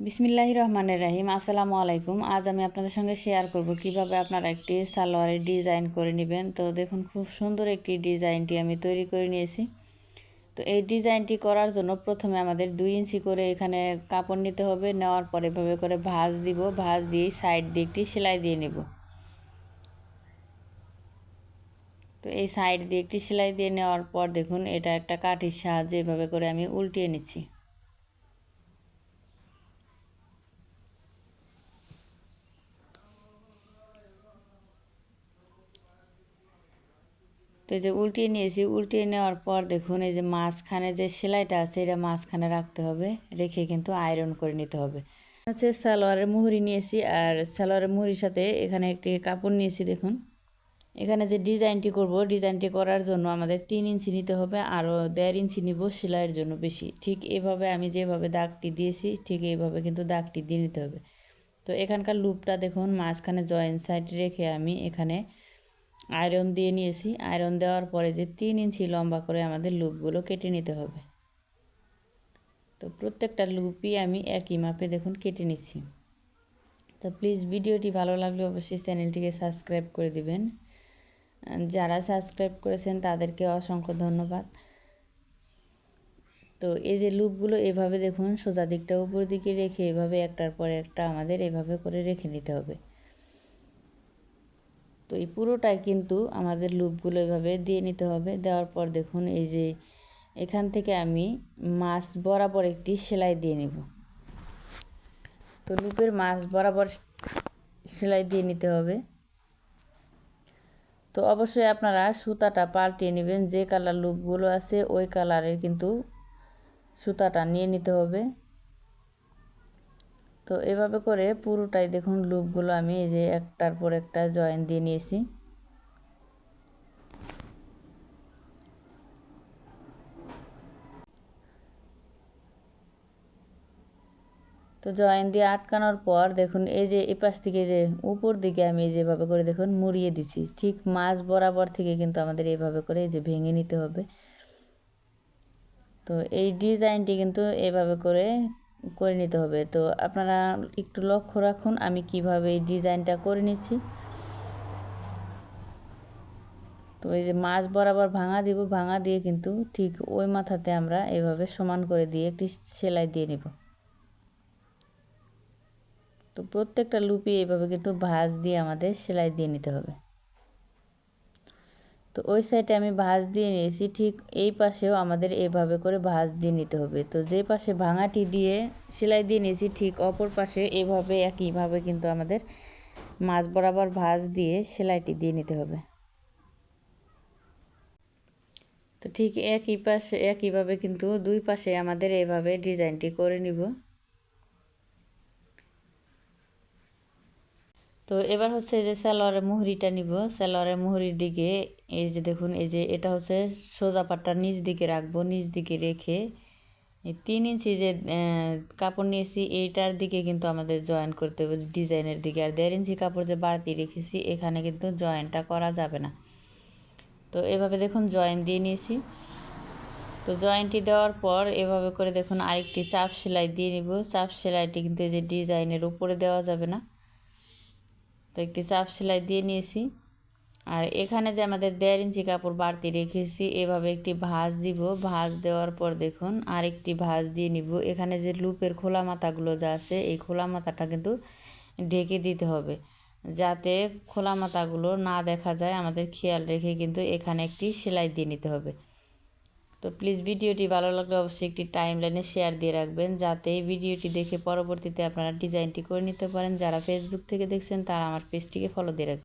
বিসমিল্লাহির রহমানের রাহিম আসসালামু আলাইকুম আজ আমি আপনাদের সঙ্গে শেয়ার করব কীভাবে আপনারা একটি সালোয়ারের ডিজাইন করে নেবেন। তো দেখুন, খুব সুন্দর একটি ডিজাইনটি আমি তৈরি করে নিয়েছি। তো এই ডিজাইনটি করার জন্য প্রথমে আমাদের দুই ইঞ্চি করে এখানে কাপড় নিতে হবে। নেওয়ার পরে এভাবে করে ভাঁজ দিব। ভাঁজ দিয়ে সাইড দিয়ে একটি সেলাই দিয়ে নেব। তো এই সাইড দিয়ে একটি সেলাই দিয়ে নেওয়ার পর দেখুন, এটা একটা কাঠির সাহায্যে এভাবে করে আমি উল্টিয়ে নিচ্ছি। তো এই যে উল্টিয়ে নিয়েছি, উল্টিয়ে নেওয়ার পর দেখুন এই যে মাঝখানে যে সেলাইটা আছে, এটা মাঝখানে রাখতে হবে, রেখে কিন্তু আয়রন করে নিতে হবে। হচ্ছে সালোয়ারের মুহুরি নিয়েছি আর সালোয়ারের মুহুরির সাথে এখানে একটি কাপড় নিয়েছি দেখুন। এখানে যে ডিজাইনটি করব, ডিজাইনটি করার জন্য আমাদের তিন ইঞ্চি নিতে হবে, আরও দেড় ইঞ্চি নিব সেলাইয়ের জন্য বেশি। ঠিক এভাবে আমি যেভাবে দাগটি দিয়েছি, ঠিক এইভাবে কিন্তু দাগটি দিয়ে নিতে হবে। তো এখানকার লুপটা দেখুন, মাঝখানে জয়েন্ট সাইড রেখে আমি এখানে আয়রন দিয়ে নিয়েছি। আয়রন দেওয়ার পরে যে তিন ইঞ্চি লম্বা করে আমাদের লুপগুলো কেটে নিতে হবে। তো প্রত্যেকটা লুপই আমি একই মাপে দেখুন কেটে নিচ্ছি। তো প্লিজ ভিডিওটি ভালো লাগলে অবশ্যই চ্যানেলটিকে সাবস্ক্রাইব করে দিবেন। যারা সাবস্ক্রাইব করেছেন তাদেরকে অসংখ্য ধন্যবাদ। তো এই যে লুপগুলো এভাবে দেখুন সোজা দিকটা উপর দিকে রেখে এভাবে একটার পরে একটা আমাদের এভাবে করে রেখে নিতে হবে। তো এই পুরোটাই কিন্তু আমাদের লুপগুলো এভাবে দিয়ে নিতে হবে। দেওয়ার পর দেখুন এই যে এখান থেকে আমি মাছ বরাবর একটি সেলাই দিয়ে নেব। তো লুপের মাছ বরাবর সেলাই দিয়ে নিতে হবে। তো অবশ্যই আপনারা সুতাটা পাল্টিয়ে নেবেন, যে কালার লুপগুলো আছে ওই কালারের কিন্তু সুতাটা নিয়ে নিতে হবে। তো এভাবে করে পুরোটাই দেখুন লুপগুলো আমি এই যে একটার পর একটা জয়েন দিয়ে নিয়েছি। তো জয়েন দিয়ে আটকানোর পর দেখুন এই যে এপাশ থেকে যে উপর দিকে আমি যেভাবে করে দেখুন মুড়িয়ে দিছি ঠিক মাছ বরাবর থেকে কিন্তু আমাদের এভাবে করে এই যে ভেঙে নিতে হবে। তো এই ডিজাইনটি কিন্তু এভাবে করে করে নিতে হবে। তো আপনারা একটু লক্ষ্য রাখুন, আমি কীভাবে এই ডিজাইনটা করে নিচ্ছি। তো এই যে মাছ বরাবর ভাঙা দিব, ভাঙা দিয়ে কিন্তু ঠিক ওই মাথাতে আমরা এভাবে সমান করে দিয়ে একটি সেলাই দিয়ে নিব। তো প্রত্যেকটা লুপি এভাবে কিন্তু ভাঁজ দিয়ে আমাদের সেলাই দিয়ে নিতে হবে। তো ওই সাইডে আমি ভাঁজ দিয়ে নিয়েছি, ঠিক এই পাশেও আমাদের এভাবে করে ভাঁজ দিয়ে নিতে হবে। তো যে পাশে ভাঙাটি দিয়ে সেলাই দিয়ে নিয়েছি, ঠিক অপর পাশে এভাবে, একইভাবে কিন্তু আমাদের মাছ বরাবর ভাঁজ দিয়ে সেলাইটি দিয়ে নিতে হবে। তো ঠিক একই পাশে, একইভাবে কিন্তু দুই পাশে আমাদের এভাবে ডিজাইনটি করে নিব। তো এবার হচ্ছে যে সালোয়ারের মুহুরিটা নিব। সালোয়ারের মুহুরির দিকে এই যে দেখুন, এই যে এটা হচ্ছে সোজা পাটটা নিচ দিকে রাখব, নিচ দিকে রেখে এই তিন ইঞ্চি যে কাপড় নিয়েছি, এইটার দিকে কিন্তু আমাদের জয়েন করতে হবে ডিজাইনের দিকে। আর দেড় ইঞ্চি কাপড় যে বাড়তি রেখেছি, এখানে কিন্তু জয়েনটা করা যাবে না। তো এভাবে দেখুন জয়েন দিয়ে নিয়েছি। তো জয়েন্টটি দেওয়ার পর এভাবে করে দেখুন আরেকটি চাপ সেলাই দিয়ে নিব। চাপ সেলাইটি কিন্তু এই যে ডিজাইনের উপরে দেওয়া যাবে না। তো একটি চাপ সেলাই দিয়ে নিয়েছি। আর এখানে যে আমাদের দেড় ইঞ্চি কাপড় বাড়তি রেখেছি, এভাবে একটি ভাঁজ দিব। ভাঁজ দেওয়ার পর দেখুন আর একটি ভাঁজ দিয়ে নিব। এখানে যে লুপের খোলা মাথাগুলো যা আছে, এই খোলা মাথাটা কিন্তু ঢেকে দিতে হবে। যাতে খোলা মাথাগুলো না দেখা যায়, আমাদের খেয়াল রেখে কিন্তু এখানে একটি সেলাই দিয়ে নিতে হবে। তো প্লিজ ভিডিওটি ভালো লাগলে অবশ্যই একটি টাইম লাইনে শেয়ার দিয়ে রাখবেন, যাতে এই ভিডিওটি দেখে পরবর্তীতে আপনারা ডিজাইনটি করে নিতে পারেন। যারা ফেসবুক থেকে দেখছেন, তারা আমার পেজটিকে ফলো দিয়ে রাখবেন।